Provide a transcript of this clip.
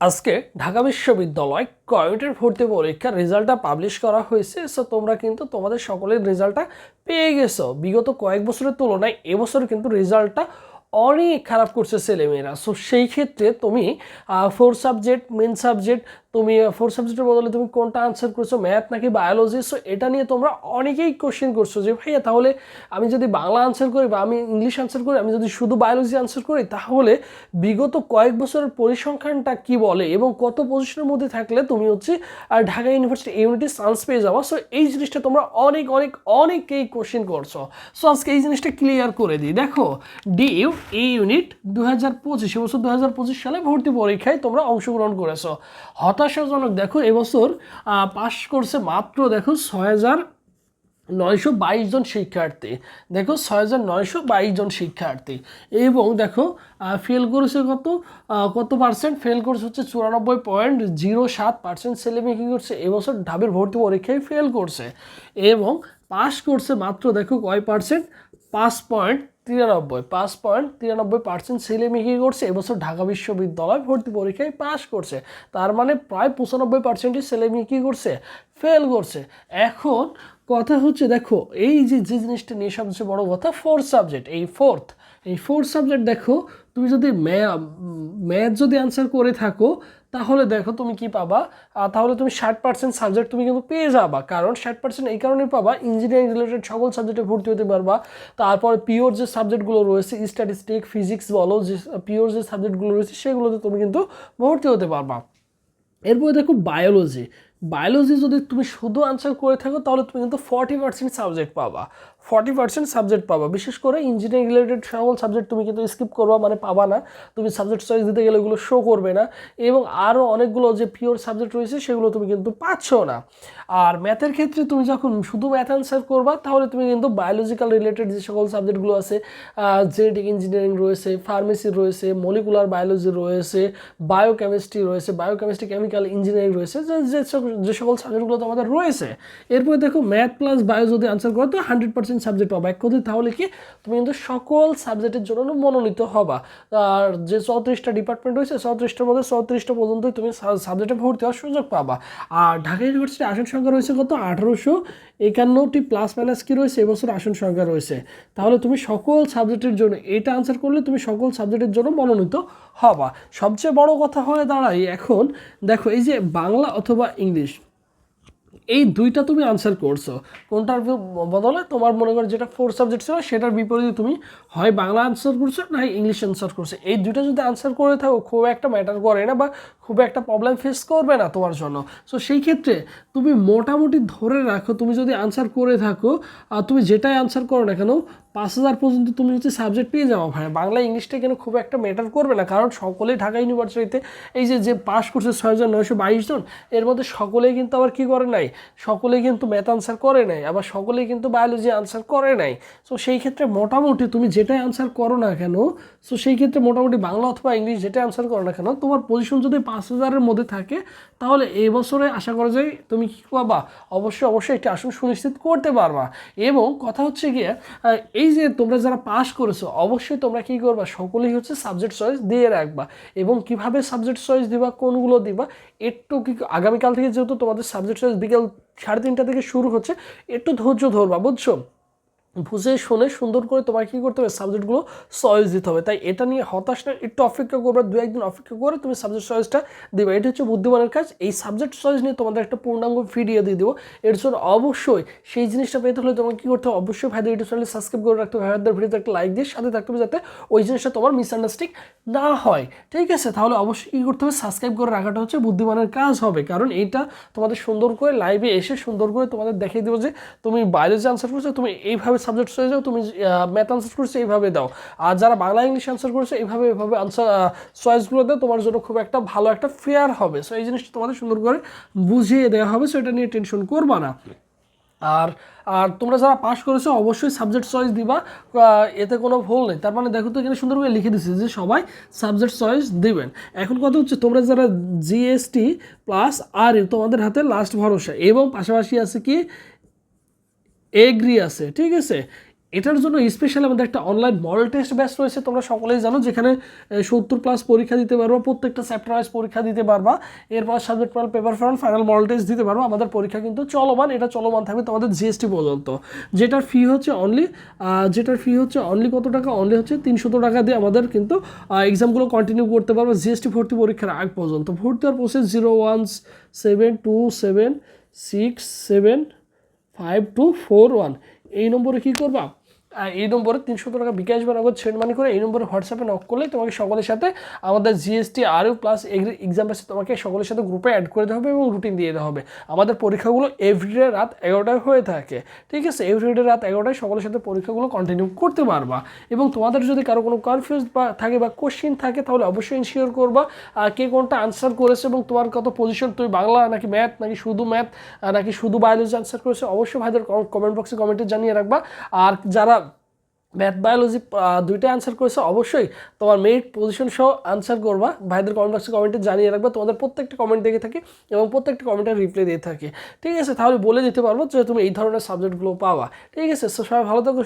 আজকে ঢাকা বিশ্ববিদ্যালয় কয়েটের ভর্তি পরীক্ষার রেজাল্টটা পাবলিশ করা হয়েছে। সো তোমরা কিন্তু তোমাদের সকলের রেজাল্টটা পেয়ে গেছো। বিগত কয়েক বছরের তুলনায় এবছর কিন্তু রেজাল্টটা অনেক খারাপ করছে ছেলেমেয়েরা। সো সেই ক্ষেত্রে তুমি ফোর সাবজেক্ট মেন সাবজেক্ট তুমি ফোর সাবজেক্টের বদলে তুমি কোনটা আনসার করছ? ম্যাথ নাকি বায়োলজি সো এটা নিয়ে তোমরা অনেকেই কোশ্চেন করছ যে, ভাইয়া, তাহলে আমি যদি বাংলা আনসার করি বা আমি ইংলিশ আনসার করি, আমি যদি শুধু বায়োলজি আনসার করি, তাহলে বিগত কয়েক বছরের পরিসংখ্যানটা কি বলে? এবং কত পজিশনের মধ্যে থাকলে তুমি হচ্ছে আর ঢাকা ইউনিভার্সিটি ইউনিটি চান্স পেয়ে যাব? সো এই জিনিসটা তোমরা অনেক অনেক, অনেকেই কোশ্চেন করছ। সো আজকে এই জিনিসটা ক্লিয়ার করে দিই। দেখো ডি এই ইউনিট দু হাজার পঁচিশ এবছর দু হাজার পঁচিশ সালে ভর্তি পরীক্ষায় তোমরা অংশগ্রহণ করেছ। হতাশাজনক। দেখো, এবছর পাশ করছে মাত্র দেখো ছয় হাজার নয়শো বাইশ জন শিক্ষার্থী। দেখো ছয় হাজার নয়শো বাইশ জন শিক্ষার্থী। এবং দেখো ফেল করেছে কত? কত পার্সেন্ট ফেল করছে হচ্ছে চুরানব্বই পয়েন্ট জিরো সাত পার্সেন্ট ছেলে মেয়ে কী করছে? এবছর ঢাবের ভর্তি পরীক্ষায় ফেল করছে। এবং পাস করছে মাত্র দেখো কয় পার্সেন্ট পাঁচ পয়েন্ট তিরানব্বই, পাঁচ পয়েন্ট তিরানব্বই পার্সেন্ট ছেলে মেয়ে কী করছে, এবছর ঢাকা বিশ্ববিদ্যালয় ভর্তি পরীক্ষায় পাস করছে। তার মানে প্রায় পঁচানব্বই পার্সেন্টই ছেলে মেয়ে কী করছে ফেল করছে। এখন কথা হচ্ছে, দেখো, এই যে যে জিনিসটা নিয়ে সবচেয়ে বড় কথা ফোর্থ সাবজেক্ট এই ফোর্থ এই ফোর্থ সাবজেক্ট দেখো, তুমি যদি ম্যাথ যদি আনসার করে থাকো তাহলে দেখো তুমি কি পাবা তাহলে তুমি ষাট পার্সেন্ট সাবজেক্ট তুমি কিন্তু পেয়ে যাবা। কারণ ষাট পার্সেন্ট এই কারণেই পাবা ইঞ্জিনিয়ারিং রিলেটেড সকল সাবজেক্টে ভর্তি হতে পারবা। তারপর পিওর যে সাবজেক্টগুলো রয়েছে স্ট্যাটিস্টিক ফিজিক্স বলো, যে পিওর যে সাবজেক্টগুলো রয়েছে, সেগুলোতে তুমি কিন্তু ভর্তি হতে পারবা। এরপরে দেখো বায়োলজি বায়োলজি যদি তুমি শুধু আনসার করে থাকো, তাহলে তুমি কিন্তু ফর্টি পার্সেন্ট সাবজেক্ট পাবা। ফর্টি পার্সেন্ট সাবজেক্ট পাবা। বিশেষ করে ইঞ্জিনিয়ারিং রিলেটেড সকল সাবজেক্ট তুমি কিন্তু স্কিপ করবা মানে পাবা না। তুমি সাবজেক্ট চয়েস দিতে গেলে ওগুলো শো করবে না। এবং আরও অনেকগুলো যে পিওর সাবজেক্ট রয়েছে, সেগুলো তুমি কিন্তু পাচ্ছ না। আর ম্যাথের ক্ষেত্রে তুমি যখন শুধু ম্যাথ আনসার করবা, তাহলে তুমি কিন্তু বায়োলজিক্যাল রিলেটেড যে সকল সাবজেক্টগুলো আছে জেনেটিক ইঞ্জিনিয়ারিং রয়েছে ফার্মেসি রয়েছে মলিকুলার বায়োলজি রয়েছে বায়োকেমিস্ট্রি রয়েছে বায়োকেমিস্ট্রি কেমিক্যাল ইঞ্জিনিয়ারিং রয়েছে, যে যে সক- যে সকল সাবজেক্টগুলো তোমাদের রয়েছে, এরপরে দেখো ম্যাথ প্লাস বায়ো যদি আনসার করো, তো হান্ড্রেড পার্সেন্ট সাবজেক্ট পাবা। এক কথায় তাহলে কি? তুমি কিন্তু সকল সাবজেক্টের জন্য মনোনীত হবা। আর যে চৌত্রিশটা ডিপার্টমেন্ট রয়েছে, চৌত্রিশটার মধ্যে চৌত্রিশটা পর্যন্তই তুমি সাবজেক্টে ভর্তি হওয়ার সুযোগ পাবা। আর ঢাকা ইউনিভার্সিটি আসন সংখ্যা রয়েছে কত? আঠারোশো একান্নটি প্লাস মাইনাস কি রয়েছে? এবছর আসন সংখ্যা রয়েছে। তাহলে তুমি সকল সাবজেক্টের জন্য এটা আনসার করলে তুমি সকল সাবজেক্টের জন্য মনোনীত হবা। সবচেয়ে বড় কথা হয়ে দাঁড়ায় এখন, দেখো এই যে বাংলা অথবা ইংলিশ এই দুইটা তুমি আনসার করছ। কোনটার বদলে তোমার মনে করো যেটা ফোর সাবজেক্ট ছিল, সেটার বিপরীতে তুমি হয় বাংলা আনসার করছ না ইংলিশ আনসার করছ। এই দুইটা যদি আনসার করে থাকো, খুব একটা ম্যাটার করে না বা খুব একটা প্রবলেম ফেস করবে না তোমার জন্য। সো সেই ক্ষেত্রে তুমি মোটামুটি ধরে রাখো, তুমি যদি আনসার করে থাকো, আর তুমি যেটাই আনসার করো না কেন, পাঁচ হাজার পর্যন্ত তুমি হচ্ছে সাবজেক্ট পেয়ে যাও, ভাই, বাংলা ইংলিশটা কেন খুব একটা ম্যাটার করবে না? কারণ সকলেই ঢাকা ইউনিভার্সিটিতে এই যে যে পাস করছে ছয় হাজার নয়শো বাইশ জন, এর মধ্যে সকলেই কিন্তু আবার কী করে নাই সকলেই কিন্তু ম্যাথ আনসার করে নাই, আবার সকলেই কিন্তু বায়োলজি আনসার করে নাই। সো সেই ক্ষেত্রে মোটামুটি তুমি যেটাই আনসার করো না কেন সো সেই ক্ষেত্রে মোটামুটি বাংলা অথবা ইংলিশ যেটাই আনসার করো না কেন, তোমার পজিশন যদি পাঁচ হাজারের মধ্যে থাকে, তাহলে এই বছরে আশা করা যায় তুমি কী পাবা অবশ্যই অবশ্যই একটি আসন সুনিশ্চিত করতে পারবা। এবং কথা হচ্ছে গিয়ে এই যে তোমরা যারা পাস করেছ, অবশ্যই তোমরা কী করবা? সকলেই হচ্ছে সাবজেক্ট চয়েস দিয়ে রাখবা। এবং কীভাবে সাবজেক্ট চয়েস দিবা, কোনগুলো দিবা, একটু কি আগামীকাল থেকে যেহেতু তোমাদের সাবজেক্ট চয়েস বিকেল সাড়ে তিনটা থেকে শুরু হচ্ছে। একটু ধৈর্য ধরবা বুঝছ? বুঝে শুনে সুন্দর করে তোমার কী করতে হবে সাবজেক্টগুলো চয়েস দিতে হবে। তাই এটা নিয়ে হতাশ না, একটু অপেক্ষা করবে, দু একদিন অপেক্ষা করে তুমি সাবজেক্ট চয়েসটা দিবে। এটা হচ্ছে বুদ্ধিমানের কাজ। এই সাবজেক্ট চয়েস নিয়ে তোমাদের একটা পূর্ণাঙ্গ ভিডিও দিয়ে দেবো। এর জন্য অবশ্যই সেই জিনিসটা পেতে হলে তোমাকে কী করতে হবে, অবশ্যই ভাইদের ইউটিউব চ্যানেল সাবস্ক্রাইব করে রাখতে হবে। ভাইদের ভিডিওতে একটা লাইক দিয়ে সাথে থাকতে হবে যাতে ওই জিনিসটা তোমার মিসআন্ডারস্ট্যান্ডিং না হয়। ঠিক আছে? তাহলে অবশ্যই কী করতে হবে সাবস্ক্রাইব করে রাখাটা হচ্ছে বুদ্ধিমানের কাজ হবে। কারণ এইটা তোমাদের সুন্দর করে লাইভে এসে সুন্দর করে তোমাদের দেখিয়ে দেবো যে তুমি বায়োলজি আনসার করছ, তুমি এইভাবে সাবজেক্ট হয়ে যাও তুমি ম্যাথ আনসার করছ এইভাবে দাও। আর যারা বাংলা ইংলিশ আনসার করছ, এইভাবে এইভাবে আনসার চয়েসগুলো দাও তোমার জন্য খুব একটা ভালো একটা ফেয়ার হবে। সো এই জিনিসটা তোমাদের সুন্দর করে বুঝিয়ে দেওয়া হবে। সো এটা নিয়ে টেনশন করবা না। আর আর তোমরা যারা পাস করেছ, অবশ্যই সাবজেক্ট চয়েস দিবা। এতে কোনো ভুল নেই। তার মানে দেখো তো, এখানে সুন্দর করে লিখে দিচ্ছে যে সবাই সাবজেক্ট চয়েস দিবেন। এখন কথা হচ্ছে, তোমরা যারা জিএসটি প্লাস আর তোমাদের হাতে লাস্ট ভরসা। এবং পাশাপাশি আছে কি? এগ্রি আছে, ঠিক আছে? এটার জন্য স্পেশালি আমাদের একটা অনলাইন মডেল টেস্ট ব্যাচ রয়েছে, তোমরা সকলেই জানো, যেখানে সত্তর প্লাস পরীক্ষা দিতে পারবা, প্রত্যেকটা চ্যাপ্টার ওয়াইজ পরীক্ষা দিতে পারবা, এরপর সাবজেক্ট পড়াল paper front final model test দিতে পারবা, আমাদের পরীক্ষা কিন্তু চলমান, এটা চলমান থাকবে তোমাদের জিএসটি পর্যন্ত। যেটার ফি হচ্ছে অনলি যেটার ফি হচ্ছে অনলি কত টাকা? অনলি হচ্ছে তিনশত টাকা দিয়ে আমাদের কিন্তু এক্সামগুলো কন্টিনিউ করতে পারব জিএসটি ভর্তি পরীক্ষার আগ পর্যন্ত। ভর্তি হওয়ার process zero one seven two seven six seven five two four one এই নম্বরে কী করবা? এই নম্বরে তিনশো টাকা বিকাশ বা নগদ সেন্ড মানি করে এই নম্বরে হোয়াটসঅ্যাপে নক করলে তোমাকে সকলের সাথে আমাদের জিএসটি আরও প্লাস এক্সাম আছে তোমাকে সকলের সাথে গ্রুপে অ্যাড করে দেওয়া হবে এবং রুটিন দিয়ে দেওয়া হবে। আমাদের পরীক্ষাগুলো এভরিডে রাত এগারোটায় হয়ে থাকে, ঠিক আছে? এভরিডে রাত এগারোটায় সকলের সাথে পরীক্ষাগুলো কন্টিনিউ করতে পারবা এবং তোমাদের যদি কারও কোনো কনফিউজ বা থাকে বা কোশ্চিন থাকে, তাহলে অবশ্যই ইনশিওর করবা কে কোনটা আনসার করেছে এবং তোমার কত পজিশন তুমি বাংলা নাকি ম্যাথ নাকি শুধু ম্যাথ নাকি শুধু বায়োলজি আনসার করেছে, অবশ্যই ভাইদের কমেন্ট বক্সে কমেন্টে জানিয়ে রাখবা। আর যারা ম্যাথ বায়োলজি দুইটা আনসার করেছে। অবশ্যই তোমার মেরিট পজিশন সহ আনসার করবা। ভাইদের কমেন্ট বক্সে কমেন্টে জানিয়ে রাখবা। তোমাদের প্রত্যেকটা কমেন্ট দেখে থাকি এবং প্রত্যেকটা কমেন্টের রিপ্লাই দিয়ে থাকি। ঠিক আছে, তাহলে বলে দিতে পারব যে তুমি এই ধরনের সাবজেক্টগুলো পাওয়া। ঠিক আছে সবাই ভালো থাকো